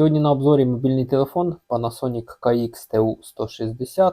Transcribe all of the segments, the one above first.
Сьогодні на обзорі мобільний телефон Panasonic KX-TU160.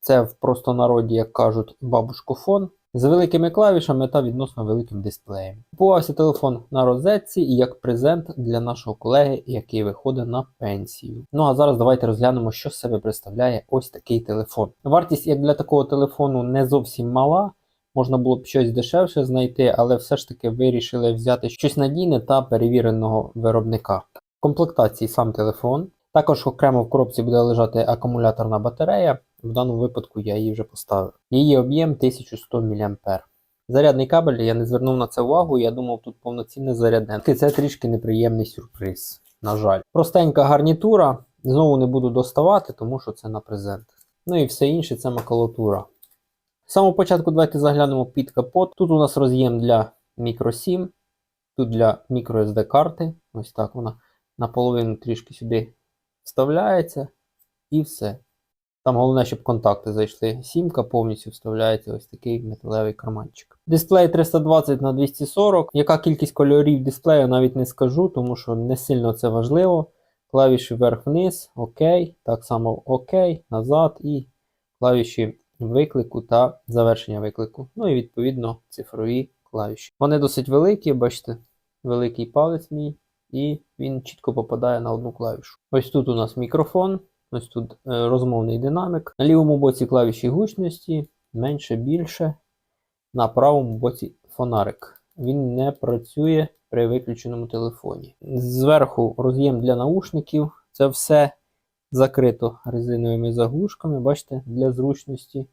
Це в простонароді, як кажуть, бабушкофон з великими клавішами та відносно великим дисплеєм. Купувався телефон на розетці і як презент для нашого колеги, який виходить на пенсію. Ну а зараз давайте розглянемо, що з себе представляє ось такий телефон. Вартість як для такого телефону не зовсім мала. Можна було б щось дешевше знайти, але все ж таки вирішили взяти щось надійне та перевіреного виробника. Комплектації сам телефон. Також окремо в коробці буде лежати акумуляторна батарея. В даному випадку я її вже поставив. Її об'єм 1100 мА. Зарядний кабель, я не звернув на це увагу, я думав, тут повноцінне зарядне. Це трішки неприємний сюрприз. На жаль. Простенька гарнітура. Знову не буду доставати, тому що це на презент. Ну і все інше це макулатура. З самого початку давайте заглянемо під капот. Тут у нас роз'єм для microSIM, тут для microSD карти. Ось так вона наполовину трішки сюди вставляється і все. Там головне, щоб контакти зайшли. Сімка повністю вставляється ось такий металевий карманчик. Дисплей 320 на 240. Яка кількість кольорів дисплею, навіть не скажу, тому що не сильно це важливо. Клавіші вверх-вниз, ОК, так само ОК, назад і клавіші виклику та завершення виклику. Ну і відповідно цифрові клавіші. Вони досить великі, бачите, великий палець мій, і він чітко попадає на одну клавішу. Ось тут у нас мікрофон, ось тут е, розмовний динамик. На лівому боці клавіші гучності, менше більше. На правому боці фонарик. Він не працює при виключеному телефоні. Зверху роз'єм для наушників. Це все закрито резиновими заглушками, бачите, для зручності.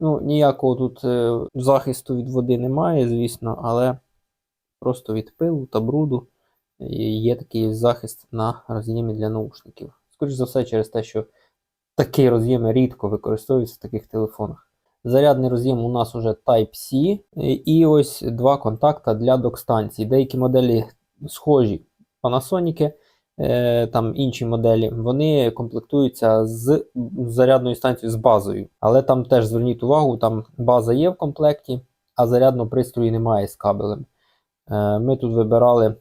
Ну, ніякого тут е, захисту від води немає, звісно, але просто від пилу та бруду є такий захист на роз'ємі для наушників. Скоріше за все, через те, що такі роз'єми рідко використовуються в таких телефонах. Зарядний роз'єм у нас уже Type-C, і ось два контакта для док-станцій. Деякі моделі схожі Panasonic, е, там інші моделі, вони комплектуються з зарядною станцією з базою. Але там теж зверніть увагу, там база є в комплекті, а зарядного пристрою немає з кабелем. Е, Ми тут вибирали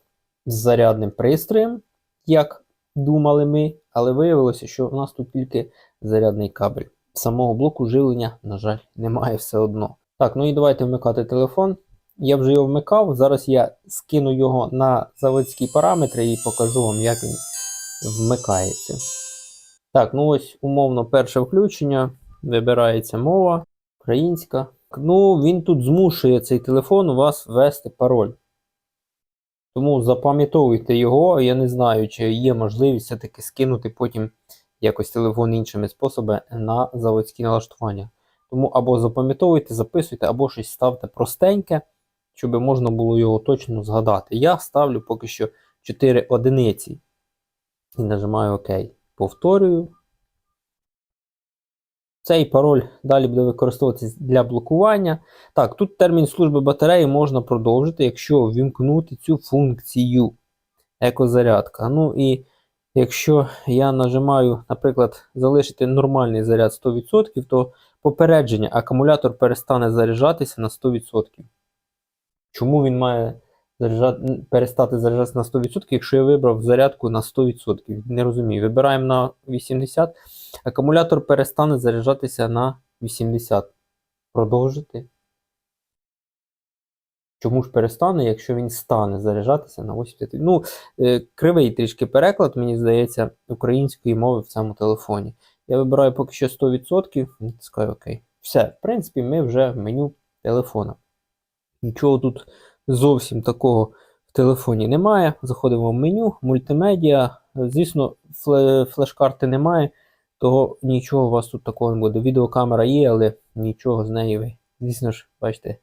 з зарядним пристроєм, як думали ми, але виявилося, що у нас тут тільки зарядний кабель. Самого блоку живлення, на жаль, немає все одно. Так, ну і давайте вмикати телефон. Я вже його вмикав. Зараз я скину його на заводські параметри і покажу вам, як він вмикається. Так, ну ось умовно перше включення. Вибирається мова українська. Ну, він тут змушує цей телефон у вас ввести пароль. Тому запам'ятовуйте його. Я не знаю, чи є можливість все-таки скинути потім якось телефон іншими способами на заводські налаштування. Тому або запам'ятовуйте, записуйте, або щось ставте простеньке, щоб можна було його точно згадати. Я ставлю поки що 4 одиниці і нажимаю ОК. Повторюю. Цей пароль далі буде використовуватися для блокування. Так, тут термін служби батареї можна продовжити, якщо ввімкнути цю функцію екозарядка. Ну і якщо я нажимаю, наприклад, залишити нормальний заряд 100%, то попередження акумулятор перестане заряджатися на 100%. Чому він має заряджати, перестати заряджатися на 100%, якщо я вибрав зарядку на 100%? Не розумію. Вибираємо на 80%, акумулятор перестане заряджатися на 80%. Продовжити. Чому ж перестане, якщо він стане заряджатися на 80%? Ну, е, кривий трішки переклад, мені здається, української мови в цьому телефоні. Я вибираю поки що 100%, натискаю ОК. Все, в принципі, ми вже в меню телефона. Нічого тут зовсім такого в телефоні немає. Заходимо в меню, мультимедіа. Звісно, флеш-карти немає, того нічого у вас тут такого не буде. Відеокамера є, але нічого з неї ви. Звісно ж, бачите,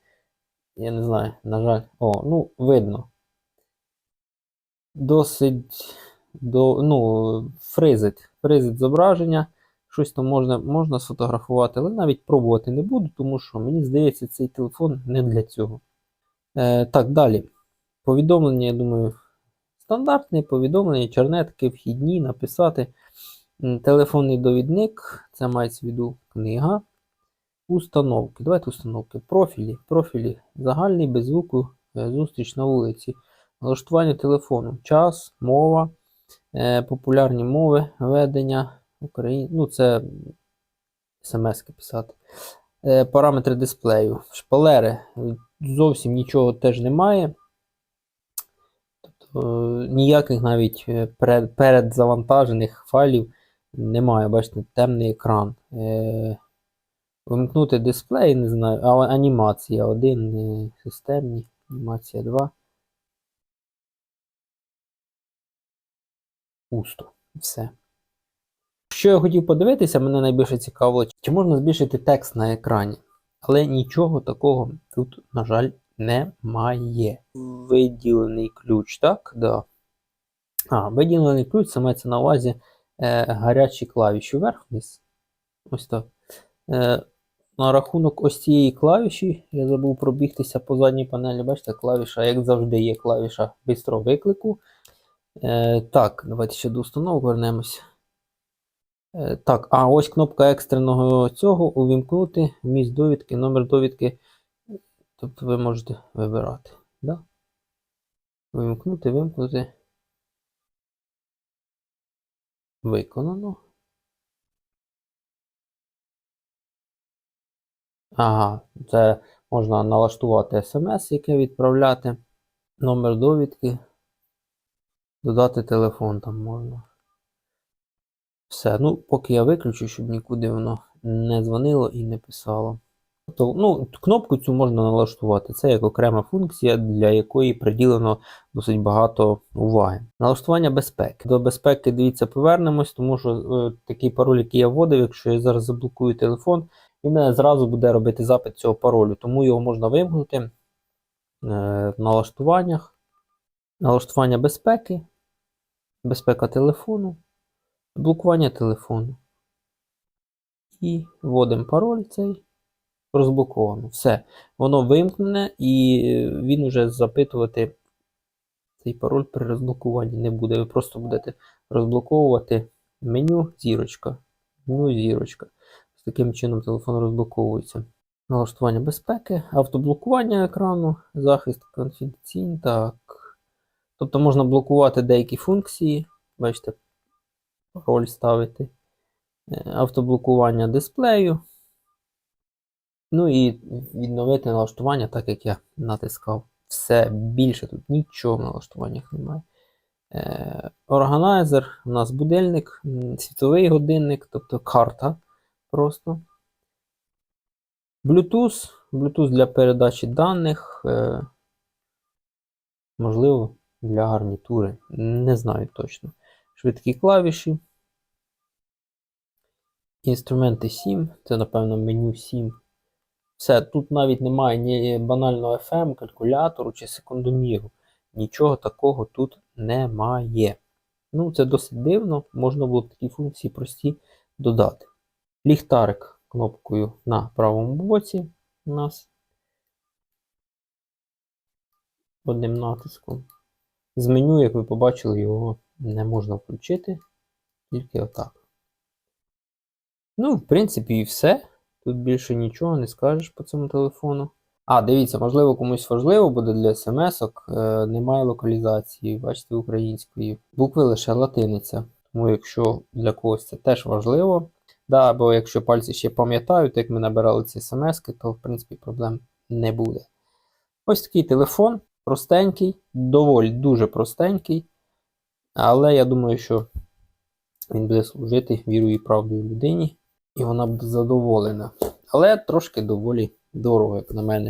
я не знаю, на жаль. О, ну, видно. Досить до, ну, фризить. Фризить зображення. Щось там можна, можна сфотографувати, але навіть пробувати не буду, тому що мені здається, цей телефон не для цього. Е, так, далі. Повідомлення, я думаю, стандартне повідомлення, чернетки, вхідні, написати. Телефонний довідник, це мається в виду книга. Установки. Давайте установки. Профілі. Профілі. Загальний без звуку. е, Зустріч на вулиці. Налаштування телефону. Час, мова, Е, популярні мови ведення Україн... Ну, це смс писати. Параметри дисплею. Шпалери. Зовсім нічого теж немає. Тобто е, ніяких навіть е, перед, передзавантажених файлів немає. Бачите, темний екран. Е, вимкнути дисплей, не знаю, а анімація 1, е, системні, анімація 2. Пусто. Все. Що я хотів подивитися, мене найбільше цікавило, чи можна збільшити текст на екрані. Але нічого такого тут, на жаль, немає. Виділений ключ, так? Да. А, виділений ключ, це мається на увазі е, гарячі клавіші вверх-вниз. Ось так. Е, на рахунок ось цієї клавіші, я забув пробігтися по задній панелі. Бачите, клавіша, як завжди, є клавіша бистрого виклику. Е, так, давайте ще до установок вернемось. Е, так, а ось кнопка екстреного цього увімкнути, місць довідки, номер довідки. Тобто ви можете вибирати. Да? Вимкнути, вимкнути. Виконано. Ага, це можна налаштувати смс, яке відправляти. Номер довідки. Додати телефон там можна. Все. Ну, поки я виключу, щоб нікуди воно не дзвонило і не писало. Тобто, ну, кнопку цю можна налаштувати. Це як окрема функція, для якої приділено досить багато уваги. Налаштування безпеки. До безпеки, дивіться, повернемось, тому що е, такий пароль, який я вводив, якщо я зараз заблокую телефон, він мене зразу буде робити запит цього паролю, тому його можна вимкнути е, в налаштуваннях. Налаштування безпеки, безпека телефону, блокування телефону. І вводимо пароль цей. Розблоковано. Все. Воно вимкнене, і він уже запитувати цей пароль при розблокуванні не буде. Ви просто будете розблоковувати меню зірочка. Меню зірочка. З таким чином телефон розблоковується. Налаштування безпеки, автоблокування екрану, захист конфіденційний. Так. Тобто можна блокувати деякі функції. Бачите, пароль ставити. Е, Автоблокування дисплею. Ну і відновити налаштування, так як я натискав. Все більше тут нічого в налаштуваннях немає. Е, Органайзер, у нас будильник, світовий годинник, тобто карта просто. Bluetooth, Bluetooth для передачі даних. Е, можливо, для гарнітури. Не знаю точно. Швидкі клавіші. Інструменти 7, це, напевно, меню 7. Все, тут навіть немає ні банального FM, калькулятору чи секундоміру. Нічого такого тут немає. Ну, це досить дивно, можна було б такі функції прості додати. Ліхтарик кнопкою на правому боці у нас. Одним натиском. З меню, як ви побачили, його не можна включити. Тільки отак. Ну, в принципі, і все. Тут більше нічого не скажеш по цьому телефону. А, дивіться, можливо, комусь важливо буде для смс-ок. Е, немає локалізації, бачите, української. Букви лише латиниця. Тому якщо для когось це теж важливо. Да, або якщо пальці ще пам'ятають, як ми набирали ці смс-ки, то в принципі проблем не буде. Ось такий телефон, простенький, доволі дуже простенький. Але я думаю, що він буде служити вірою і правдою людині і вона б задоволена. Але трошки доволі дорого, як на мене.